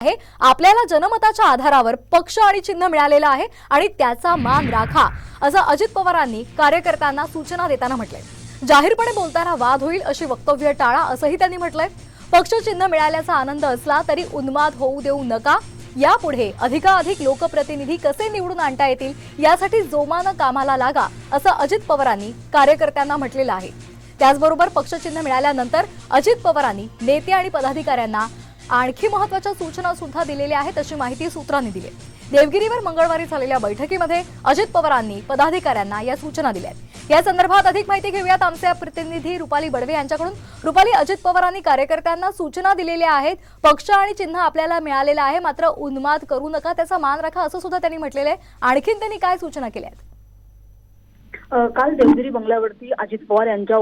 आहे. आपल्याला जनमताच्या आधारावर पक्ष आणि चिन्ह मिळालेलं आहे आणि त्याचा मान राखा असं अजित पवारांनी कार्यकर्त्यांना सूचना देताना म्हटलंय. जाहीरपणे बोलताना वाद होईल अशी वक्तव्य टाळा असंही त्यांनी म्हटलंय. पक्ष चिन्ह मिळाल्याचा आनंद असला तरी उन्माद होऊ देऊ नका. यापुढे अधिकाधिक लोकप्रतिनिधी कसे निवडून आणता येतील यासाठी जोमानं कामाला लागा असं अजित पवारांनी कार्यकर्त्यांना म्हटलेलं आहे. त्याचबरोबर पक्षचिन्ह मिळाल्यानंतर अजित पवारांनी नेते आणि पदाधिकाऱ्यांना आणखी महत्त्वाच्या सूचना सुद्धा दिलेल्या आहेत अशी माहिती सूत्रांनी दिली देवगिरीवर मंगळवारी झालेल्या बैठकीमध्ये अजित पवारांनी पदाधिकाऱ्यांना या सूचना दिल्या आहेत. या संदर्भात अधिक माहिती घेऊयात आमचे प्रतिनिधी रुपाली बडवे यांच्याकडून. रुपाली अजित पवारांनी कार्यकर्त्यांना सूचना दिलेल्या आहेत. पक्ष आणि चिन्ह आपल्याला मिळालेलं आहे मात्र उन्माद करू नका त्याचा मान राखा असं सुद्धा त्यांनी म्हटलेलं आहे. आणखीन त्यांनी काय सूचना केल्या आहेत? काल देवगिरी बंगल्यावरती अजित पवार यांच्या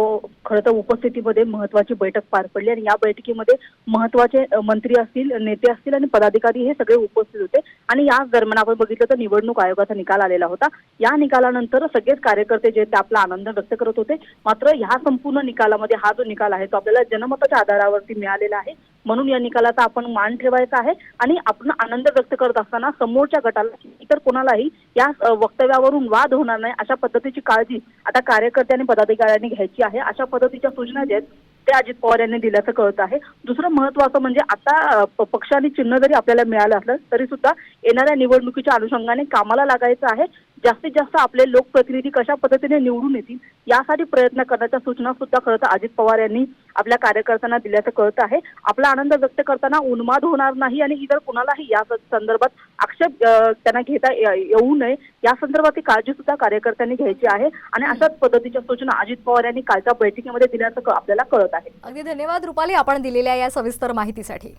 खरं तर उपस्थितीमध्ये महत्वाची बैठक पार पडली आणि या बैठकीमध्ये महत्त्वाचे मंत्री असतील नेते असतील आणि पदाधिकारी हे सगळे उपस्थित होते. आणि या दरम्यान आपण बघितलं तर निवडणूक आयोगाचा निकाल आलेला होता. या निकालानंतर सगळेच कार्यकर्ते जे ते आपला आनंद व्यक्त करत होते. मात्र ह्या संपूर्ण निकालामध्ये हा जो निकाल आहे तो आपल्याला जनमताच्या आधारावरती मिळालेला आहे. म्हणून या निकालाचा आपण मान ठेवायचा आहे आणि आपण आनंद व्यक्त करत असताना समोरच्या गटाला इतर कोणालाही या वक्तव्यावरून वाद होणार नाही अशा पद्धतीची काळजी आता कार्यकर्ते आणि पदाधिकाऱ्यांनी घ्यायची आहे. अशा पद्धतीच्या सूचना ज्या आहेत ते अजित पवार यांनी दिल्याचं कळत आहे. दुसरं महत्वाचं म्हणजे आता पक्षाने प- चिन्ह जरी आपल्याला मिळालं असलं तरी सुद्धा येणाऱ्या निवडणुकीच्या अनुषंगाने कामाला लागायचं आहे. जास्तीत जास्त आपले लोकप्रतिनिधी कशा पद्धतीने निवडून येतील यासाठी प्रयत्न करण्याच्या सूचना सुद्धा खरं तर अजित पवार यांनी आपल्या कार्यकर्त्यांना दिल्याचं कळत आहे. आपला आनंद व्यक्त करताना उन्माद होणार नाही आणि इतर कुणालाही या संदर्भात आक्षेप त्यांना घेता येऊ नये या संदर्भात काळजी सुद्धा कार्यकर्त्यांनी घ्यायची आहे आणि अशाच पद्धतीच्या सूचना अजित पवार यांनी कालच्या बैठकीमध्ये दिल्याचं आपल्याला कळत आहे. अगदी धन्यवाद रुपाली आपण दिलेल्या या सविस्तर माहितीसाठी.